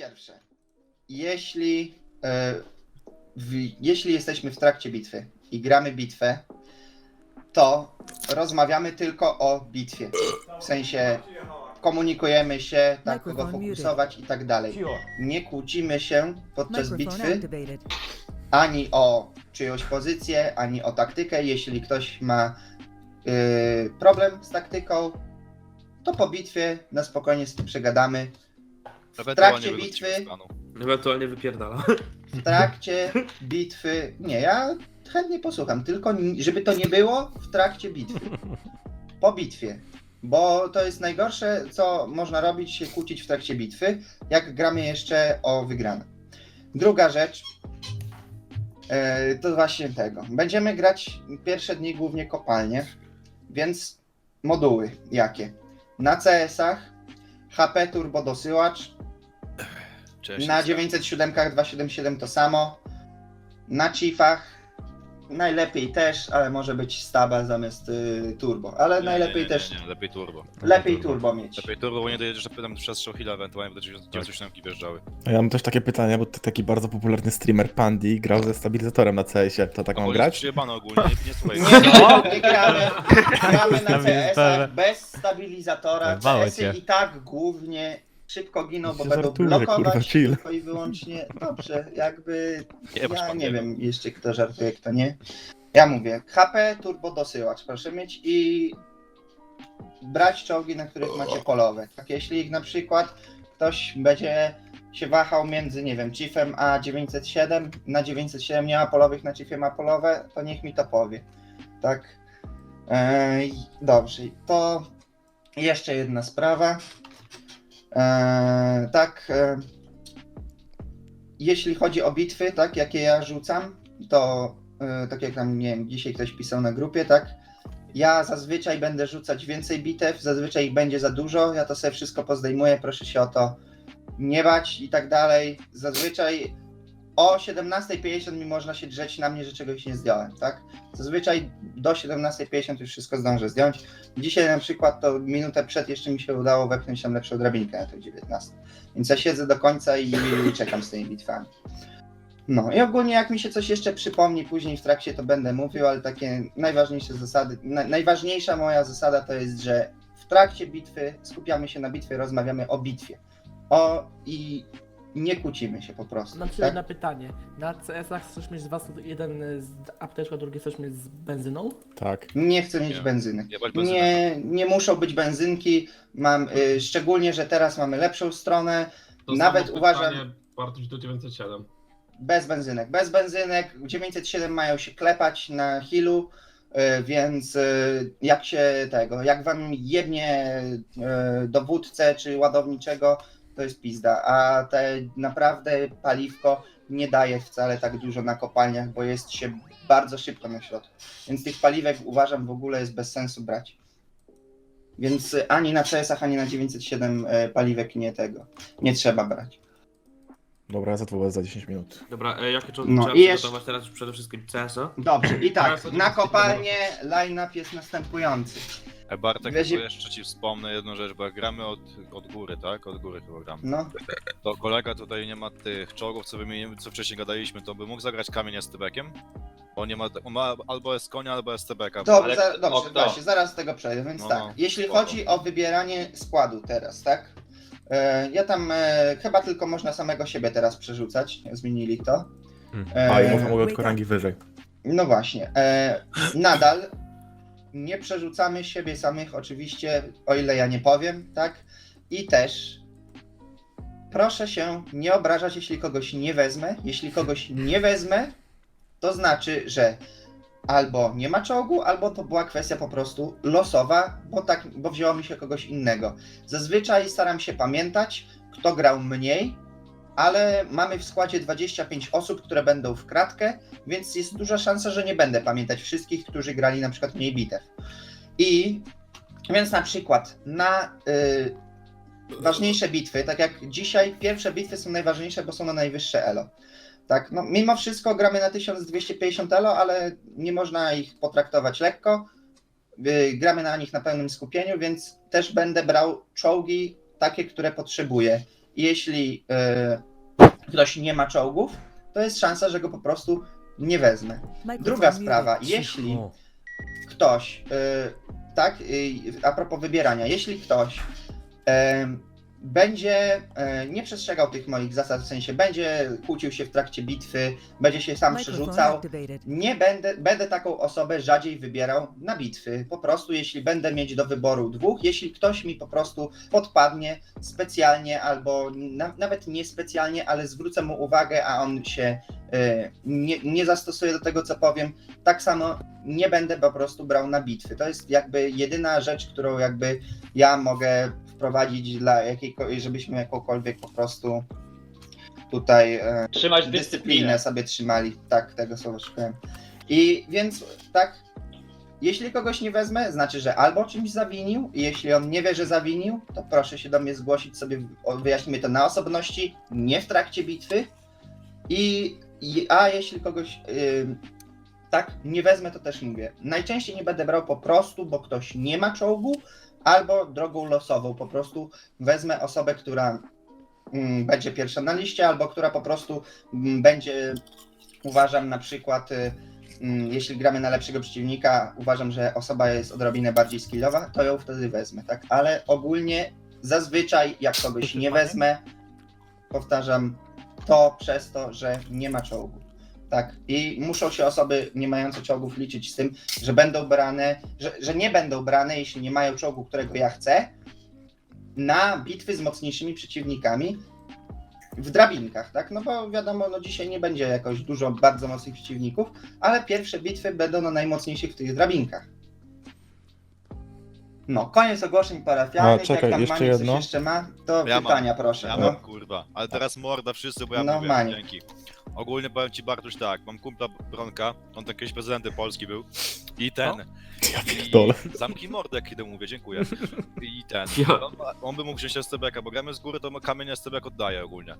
pierwsze, jeśli, e, w, jeśli jesteśmy w trakcie bitwy i gramy bitwę, to rozmawiamy tylko o bitwie. W sensie komunikujemy się, tak kogo Microphone muted. fokusować i tak dalej. Nie kłócimy się podczas Microphone bitwy activated. ani o czyjąś pozycję, ani o taktykę. Jeśli ktoś ma yy, problem z taktyką, to po bitwie na spokojnie z tym przegadamy. W trakcie bitwy. Ewentualnie wypierdala. w trakcie bitwy, nie, ja chętnie posłucham, tylko ni- żeby to nie było w trakcie bitwy. Po bitwie. Bo to jest najgorsze, co można robić, się kłócić w trakcie bitwy, jak gramy jeszcze o wygraną. Druga rzecz, e, to właśnie tego. Będziemy grać pierwsze dni głównie kopalnie, więc moduły jakie? Na CS-ach HP turbo dosyłacz, Cześć, na jestem. 907 277 to samo. Na Chiefach najlepiej też, ale może być staba zamiast y, turbo. Ale Nie, najlepiej nie, nie, też Nie, nie, lepiej turbo. lepiej turbo mieć. Lepiej turbo, bo nie dojedziesz, że pytam przez Shohila, ewentualnie do 97 wjeżdżały. A ja mam też takie pytanie, bo ty taki bardzo popularny streamer Pandi grał ze stabilizatorem na CS-ie. To tak mam Bo grać? jest przyjebane ogólnie, nie, nie słuchaj. Nie, nie, nie gramy, gramy na. CS-ach bez stabilizatora. Mało cię. i tak głównie szybko giną, bo będą żartuje, blokować kurwa, chill. tylko i wyłącznie. Dobrze, jakby Nie, ja pan nie jeden. wiem jeszcze kto żartuje, kto nie. Ja mówię, HP turbo dosyłacz proszę mieć i brać czołgi, na których macie polowe. Tak, jeśli na przykład ktoś będzie się wahał między, nie wiem, Chiefem a 907, na 907 nie ma polowych, na Chiefie ma polowe, to niech mi to powie. Tak. Ej, dobrze, to jeszcze jedna sprawa. Eee, tak. E, jeśli chodzi o bitwy, tak, jakie ja rzucam, to e, tak jak tam, nie wiem, dzisiaj ktoś pisał na grupie, tak, ja zazwyczaj będę rzucać więcej bitew, zazwyczaj ich będzie za dużo, ja to sobie wszystko pozdejmuję, proszę się o to nie bać i tak dalej. Zazwyczaj o 17.50 mi można się drzeć na mnie, że czegoś nie zdjąłem, tak? Zazwyczaj do 17.50 już wszystko zdążę zdjąć. Dzisiaj na przykład to minutę przed jeszcze mi się udało wepchnąć tam lepszą drabinkę na tej 19. Więc ja siedzę do końca i czekam z tymi bitwami. No i ogólnie jak mi się coś jeszcze przypomni później w trakcie, to będę mówił, ale takie najważniejsze zasady, na, najważniejsza moja zasada to jest, że w trakcie bitwy skupiamy się na bitwie, rozmawiamy o bitwie. O i nie kłócimy się po prostu. Mam jeszcze tak? jedno pytanie. Na CS-ach chcesz mieć z was jeden z apteczką, a drugi chcesz mieć z benzyną? Tak. Nie chcę mieć Nie. benzyny. Benzynę. Nie, nie muszą być benzynki. Mam, y, szczególnie, że teraz mamy lepszą stronę. To Nawet samo uważam- pytanie, Bartuś do 907. Bez benzynek. Bez benzynek 907 mają się klepać na healu, y, więc y, jak się tego, jak wam jebnie y, dowódcę czy ładowniczego, to jest pizda. A te naprawdę paliwko nie daje wcale tak dużo na kopalniach, bo jest się bardzo szybko na środku. Więc tych paliwek uważam w ogóle jest bez sensu brać. Więc ani na CS-ach, ani na 907 y, paliwek nie tego, nie trzeba brać. Dobra, za to za 10 minut. Dobra, e, jakie czołgi No trzeba i jeszcze- przygotować teraz przede wszystkim CS-a? Dobrze, i tak, na kopalnię line-up jest następujący. E, Bartek, tylko jeszcze ci wspomnę jedną rzecz, bo jak gramy od, od góry, tak? Od góry chyba gramy. No, To kolega tutaj nie ma tych czołgów, co wymienimy, co wcześniej gadaliśmy, to by mógł zagrać kamień z tybekiem? On nie ma, on ma albo jest konia, albo jest tybeka. to, Ale- za, o, dobrze, kto? właśnie, zaraz do tego przejdę, więc No, tak. no, Jeśli spoko. chodzi o wybieranie składu teraz, tak? E, ja tam e, chyba tylko można samego siebie teraz przerzucać, zmienili to. E, A, i można mówię tylko rangi wyżej. No właśnie. E, nadal nie przerzucamy siebie samych, oczywiście, o ile ja nie powiem, tak? I też proszę się nie obrażać, jeśli kogoś nie wezmę. Jeśli kogoś nie wezmę, to znaczy, że albo nie ma czołgu, albo to była kwestia po prostu losowa, bo tak, bo wzięło mi się kogoś innego. Zazwyczaj staram się pamiętać, kto grał mniej, ale mamy w składzie 25 osób, które będą w kratkę, więc jest duża szansa, że nie będę pamiętać wszystkich, którzy grali na przykład mniej bitew. I więc na przykład na y, ważniejsze bitwy, tak jak dzisiaj, pierwsze bitwy są najważniejsze, bo są na najwyższe elo. Tak, no mimo wszystko gramy na 1250 elo, ale nie można ich potraktować lekko. Y, gramy na nich na pełnym skupieniu, więc też będę brał czołgi takie, które potrzebuję. Jeśli e, ktoś nie ma czołgów, to jest szansa, że go po prostu nie wezmę. Druga sprawa, jeśli ktoś, y, tak, y, a propos wybierania, jeśli ktoś będzie e, nie przestrzegał tych moich zasad, w sensie będzie kłócił się w trakcie bitwy, będzie się sam przerzucał, nie będę, będę taką osobę rzadziej wybierał na bitwy. Po prostu, jeśli będę mieć do wyboru dwóch, jeśli ktoś mi po prostu podpadnie specjalnie albo na, nawet nie specjalnie, ale zwrócę mu uwagę, a on się e, nie, nie zastosuje do tego, co powiem, tak samo nie będę po prostu brał na bitwy. To jest jakby jedyna rzecz, którą jakby ja mogę wprowadzić dla jakiejkolwiek, żebyśmy jakąkolwiek po prostu tutaj e, Trzymać dyscyplinę dyscyplinę. sobie trzymali. Tak, tego słowa szukałem. I więc tak, jeśli kogoś nie wezmę, znaczy, że albo czymś zawinił, i jeśli on nie wie, że zawinił, to proszę się do mnie zgłosić sobie, o- wyjaśnimy to na osobności, nie w trakcie bitwy. I, i a jeśli kogoś ym, tak nie wezmę, to też mówię. Najczęściej nie będę brał po prostu, bo ktoś nie ma czołgu, albo drogą losową. Po prostu wezmę osobę, która mm, będzie pierwsza na liście, albo która po prostu mm, będzie, uważam na przykład, y, mm, jeśli gramy na lepszego przeciwnika, uważam, że osoba jest odrobinę bardziej skillowa, to ją wtedy wezmę, tak? Ale ogólnie zazwyczaj jak kogoś nie wezmę, powtarzam, to przez to, że nie ma czołgu. Tak, i muszą się osoby nie mające czołgów liczyć z tym, że będą brane, że, że nie będą brane, jeśli nie mają czołgu, którego ja chcę, na bitwy z mocniejszymi przeciwnikami w drabinkach, tak? No bo wiadomo, no dzisiaj nie będzie jakoś dużo bardzo mocnych przeciwników, ale pierwsze bitwy będą na najmocniejszych w tych drabinkach. No, koniec ogłoszeń parafialnych. A, czekaj, Jak tam jeszcze coś jedno. jeszcze ma, to Ja mam. pytania proszę. Ja no. mam kurwa, ale teraz morda wszyscy, bo ja No, mówię, Mani. dzięki. Ogólnie powiem ci Bartuś tak, mam kumpla Bronka, on tam kiedyś prezydentem Polski był i ten, Ja i pierdolę. zamknij mordę kiedy mówię, dziękuję. I ten, Ja. on, on by mógł wziąć STB-ka, bo gramy z góry, to kamień STB oddaje ogólnie.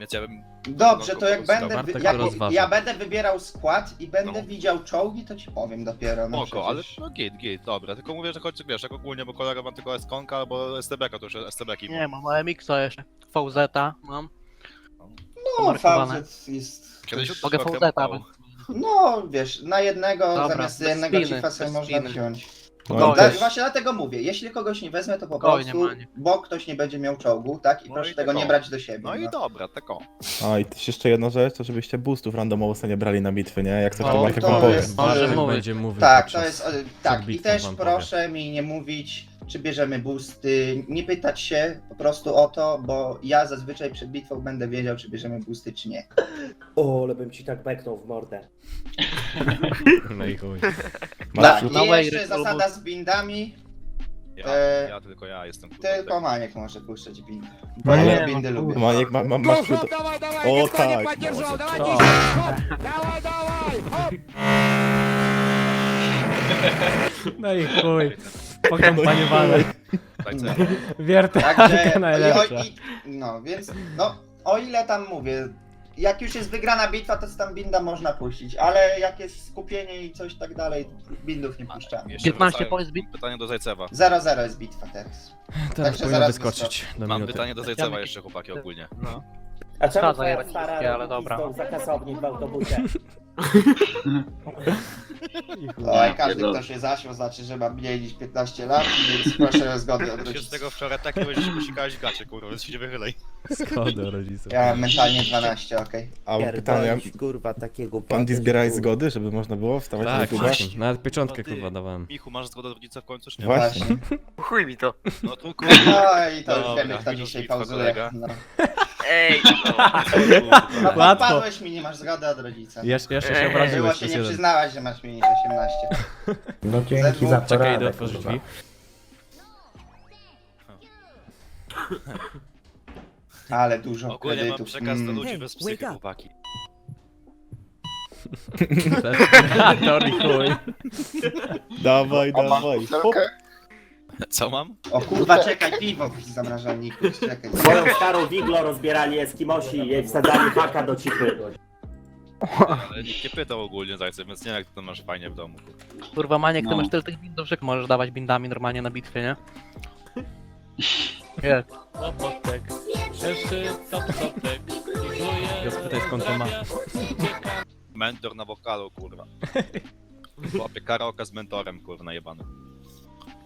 Więc ja bym, Dobrze, to jak będę, wy, Bartek jak, rozważa. ja będę wybierał skład i będę No. widział czołgi, to ci powiem dopiero. No spoko, ale przecież. no git, git, dobra, tylko mówię, że choć wiesz, jak ogólnie, bo kolega ma tylko SKonka albo STB-ka, to już STB-ki. Nie, mam AMX-a jeszcze. VZ mam. No, facet jest... Kiedyś Mogę VZ-a, mało. No, wiesz, na jednego Dobra, zamiast bez jednego spiny, cifa sobie bez można spiny. wziąć. No, Spokojnie. Tak, właśnie dlatego mówię, jeśli kogoś nie wezmę, to po Spokojnie, prostu, Mani. bo ktoś nie będzie miał czołgu, tak? I No proszę i tego nie brać do siebie. No i dobra, tak o. a i też jeszcze jedna rzecz, to żebyście boostów randomowo sobie nie brali na bitwy, nie? Jak coś O, to wam powie. jest- Bartek Może mówić. będzie mówił Tak, podczas- to jest. e, Tak, i też wam proszę mi nie mówić, czy bierzemy boosty. Nie pytać się po prostu o to, bo ja zazwyczaj przed bitwą będę wiedział, czy bierzemy boosty, czy nie. O, ale bym ci tak beknął w mordę. No i chuj. Masz Tak, Na i jeszcze zasada z bindami. Ja, E, ja tylko ja jestem kurwa. Tylko Maniek może puszczać bindy. No Bo nie, ja no bindy lubię. Maniek, ma, ma, masz. O tak, no, No i chuj. Pokampaniowany. Tak, No. Wiertarka Także, i, o, najlepsza. i, no więc, no, o ile tam mówię, jak już jest wygrana bitwa, to tam binda można puścić, ale jak jest skupienie i coś tak dalej, bindów nie puszczamy. Jeszcze 15 wracając, powiedz bit. Pytanie do Zajcewa. 0-0 jest bitwa teraz. Teraz Także zaraz wyskoczyć do Mam minuty. pytanie do Zajcewa jeszcze chłopaki ogólnie. No. A czemu Zgadza, twoja ja stara wszystkie, ale robi dobra. pizdą za kasownik w autobusie? Oj, każdy kto się zasiął, znaczy, że ma mniej niż 15 lat, więc proszę o zgodę od się z rodziców. tego wczoraj tak nie będziesz posikałeś gacie, kurwa, więc się nie wychylej. Skąd rodziców? Ja mam mentalnie 12, okej. A pytanie, Pierdolić, kurwa, takiego pan potem, zbierałeś kurwa. zgody, żeby można było wstawać Tak, na YouTube'a? wszystkim. Nawet pieczątkę No ty. kurwa dawałem. Michu, masz zgodę od rodzica w końcu, czy nie? Właśnie. Chuj mi to. No tu kurwa. No i to już Dobra, wiemy, kto minus dzisiaj bitwa, pauzuje. kolega. No. Ej! No. Łatwo. podpadłeś mi, nie masz zgody od rodzica. Jeszcze, jeszcze się Eee. Było obraziłeś, się jest nie jeden. przyznałaś, że masz mniej niż 18. No dzięki za Czekaj, poradę, idę otworzyć kurwa. drzwi. Ale dużo Ogólnie mam kredytów. przekaz do Mm. ludzi bez psychy, chłopaki. Respirator i chuj. Dawaj, dawaj. Hop. Co mam? O kurwa, czekaj, piwo w zamrażalniku. Czekaj. Moją starą wiglo rozbierali Eskimosi i wsadzali haka do cipy. Ale nikt nie pytał ogólnie Zajcew, więc nie wiem jak ty to masz fajnie w domu. Kurwa Maniek, ty No. masz tyle tych bindów, że możesz dawać bindami normalnie na bitwie, nie? Jest. Łopotek. Jeszcze top totek. Dziękuję. Rozpytaj skąd to ma. Mentor na wokalu, kurwa. Chłopie, karaoke z mentorem, kurwa, jebany.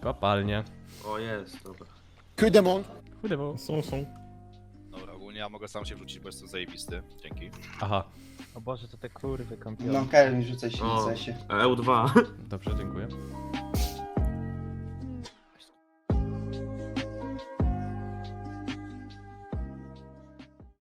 Kopalnia. O, jest, dobra. Chude bo. Są, są. Dobra, ogólnie ja mogę sam się wrzucić, bo jestem zajebisty. Dzięki. Aha, O Boże, to te kurwy kąpione. No Kelvin, rzucaj się O. na cesie. EU2. dobrze, dziękuję.